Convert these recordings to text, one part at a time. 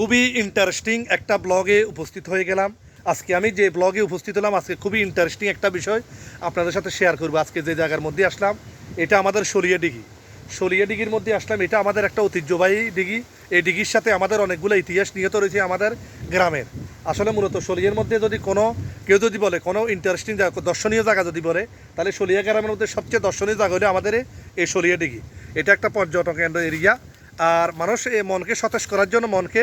খুবই ইন্টারেস্টিং একটা ব্লগে উপস্থিত হয়ে গেলাম। আজকে আমি যে ব্লগে উপস্থিত হলাম, আজকে খুবই ইন্টারেস্টিং একটা বিষয় আপনাদের সাথে শেয়ার করব। আজকে যে জায়গার মধ্যে আসলাম, এটা আমাদের সরিয়া ডিগি। সরিয়া ডিগির মধ্যে আসলাম, এটা আমাদের একটা ঐতিহ্যবাহী ডিগি। এই ডিগির সাথে আমাদের অনেকগুলো ইতিহাস নিহত রয়েছে আমাদের গ্রামের। আসলে মূলত সলিয়ার মধ্যে যদি কোনো, কেউ যদি বলে, কোনো ইন্টারেস্টিং জায়গা, দর্শনীয় জায়গা যদি বলে, তাহলে সলিয়া গ্রামের মধ্যে সবচেয়ে দর্শনীয় জায়গা হলো আমাদের এই সলিয়া ডিগি। এটা একটা পর্যটন কেন্দ্র এরিয়া। আর মানুষ এই মনকে সতেজ করার জন্য মনকে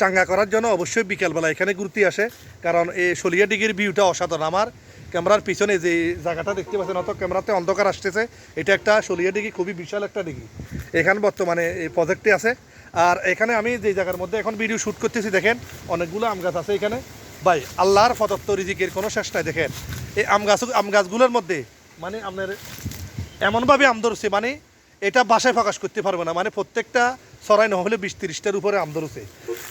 চাঙ্গা করার জন্য অবশ্যই বিকেলবেলা এখানে ঘুরতে আসে। কারণ এই সলিয়া ডিগির ভিউটা অসাধারণ। আমার ক্যামেরার পিছনে যে জায়গাটা দেখতে পাচ্ছেন, অত ক্যামেরাতে অন্ধকার আসতেছে। এটা একটা সলিয়া ডিগি, খুবই বিশাল একটা ডিগি। এখানে বর্তমানে এই প্রজেক্টে আছে। আর এখানে আমি যে জায়গার মধ্যে এখন ভিডিও শ্যুট করতেছি, দেখেন, অনেকগুলো আম গাছ আছে এখানে। ভাই, আল্লাহর প্রদত্ত রিজিকের কোনো শেষ নাই, দেখেন। এই আম গাছ, আম গাছগুলোর মধ্যে মানে আপনার এমনভাবে আম ধরছে মানে এটা বাসায় প্রকাশ করতে পারবে না। মানে প্রত্যেকটা সরাই নহলে বিশ তিরিশটার উপরে আম ধরছে।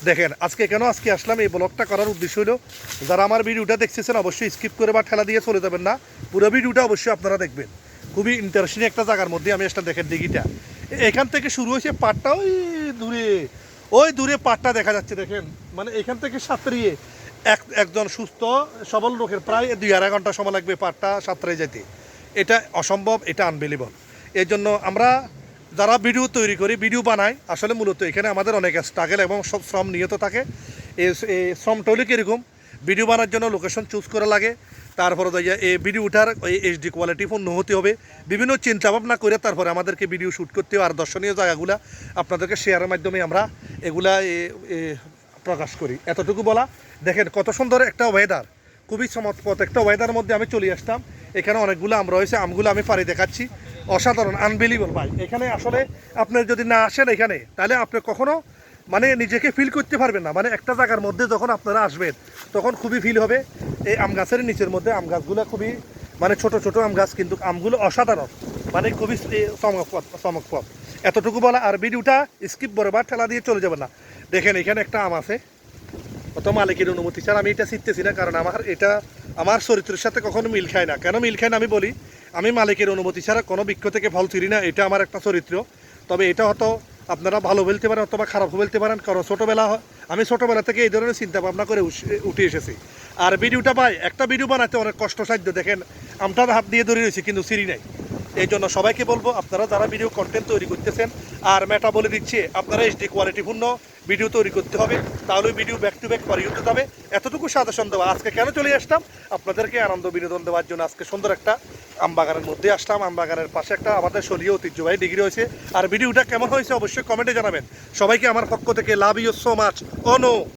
দেখেন, আজকে কেন আজকে আসলাম? এই ব্লগটা করার উদ্দেশ্য হলো, যারা আমার ভিডিওটা দেখতেছেন, অবশ্যই স্কিপ করে বা ঠেলা দিয়ে চলে যাবেন না। পুরো ভিডিওটা অবশ্যই আপনারা দেখবেন। খুবই ইন্টারেস্টিং একটা জায়গার মধ্যে আমি আসলে দেখেন দিঘিটা। এখান থেকে শুরু হয়েছে পাটটা, ওই দূরে ওই দূরে পাটটা দেখা যাচ্ছে, দেখেন। মানে এখান থেকে সাঁতরিয়ে এক, একজন সুস্থ, সবল লোকের প্রায় দুই আড়াই ঘণ্টা সময় লাগবে পাটটা সাঁতরে যেতে। এটা অসম্ভব, এটা আনবিলিবল এর জন্য আমরা যারা ভিডিও তৈরি করি, ভিডিও বানাই আসলে মূলত এখানে আমাদের অনেক স্ট্রাগল এবং সব শ্রম নিহত থাকে। এই এই শ্রমটা হলে কীরকম? ভিডিও বানার জন্য লোকেশন চুজ করা লাগে, তারপরে এই ভিডিওটার ওই এইচডি কোয়ালিটি পূর্ণ হতে হবে। বিভিন্ন চিন্তা ভাবনা করে তারপরে আমাদেরকে ভিডিও শ্যুট করতে হবে, আর দর্শনীয় জায়গাগুলা আপনাদেরকে শেয়ারের মাধ্যমে আমরা এগুলা প্রকাশ করি। এতটুকু বলা। দেখেন, কত সুন্দর একটা ওয়েদার খুবই চমৎপথ একটা ওয়েদার মধ্যে আমি চলে আসতাম। এখানে অনেকগুলো আম রয়েছে, আমগুলো আমি পারি দেখাচ্ছি। অসাধারণ আনবিলিবল ভাই। এখানে আসলে আপনি যদি না আসেন এখানে, তাহলে আপনি কখনো মানে নিজেকে ফিল করতে পারবেন না। মানে একটা জায়গার মধ্যে যখন আপনারা আসবেন, তখন খুবই ফিল হবে। এই আম গাছের নিচের মধ্যে আম গাছগুলো খুবই মানে ছোট ছোট আম গাছ, কিন্তু আমগুলো অসাধারণ। মানে খুবই চমকপথ চমকপথ এতটুকু বলা, আর ভিডিওটা স্কিপ বরাবর ঠেলা দিয়ে চলে যাবে না। দেখেন, এখানে একটা আম আছে। অত মালিকের অনুমতি ছাড়া আমি এটা শিখতেছি না, কারণ আমার এটা আমার চরিত্রের সাথে কখনো মিল খায় না। কেন মিল খায় না আমি বলি, আমি মালিকের অনুমতি ছাড়া কোনো বৃক্ষ থেকে ফল ছিঁড়ি না, এটা আমার একটা চরিত্র। তবে এটা হয়তো আপনারা ভালো বলতে পারেন অথবা খারাপ বলতে পারেন, কারণ ছোটোবেলা আমি ছোটোবেলা থেকে এই ধরনের চিন্তা ভাবনা করে উঠে এসেছি। আর ভিডিওটা পাই একটা ভিডিও বানাতে অনেক কষ্টসাধ্য দেখেন আমটার হাত দিয়ে ধরে রয়েছে, কিন্তু সিঁড়ি নাই। এই জন্য সবাইকে বলব, আপনারা যারা ভিডিও কন্টেন্ট তৈরি করতেছেন, আর মেটা বলে দিচ্ছে, আপনারা এইচডি কোয়ালিটিপূর্ণ ভিডিও তৈরি করতে হবে, তাহলে ভিডিও ব্যাক টু ব্যাক পরে ইউটিউব হবে। এতটুকু সাজেশন দেওয়া, আজকে কেন চলে আসলাম? আপনাদেরকে আনন্দ বিনোদন দেওয়ার জন্য আজকে সুন্দর একটা আমবাগানের মধ্যে আসলাম। আমবাগানের পাশে একটা আমাদের শরীয় ঐতিহ্যবাহী ডিগ্রি হয়েছে। আর ভিডিওটা কেমন হয়েছে অবশ্যই কমেন্টে জানাবেন। সবাইকে আমার পক্ষ থেকে love you so much Anu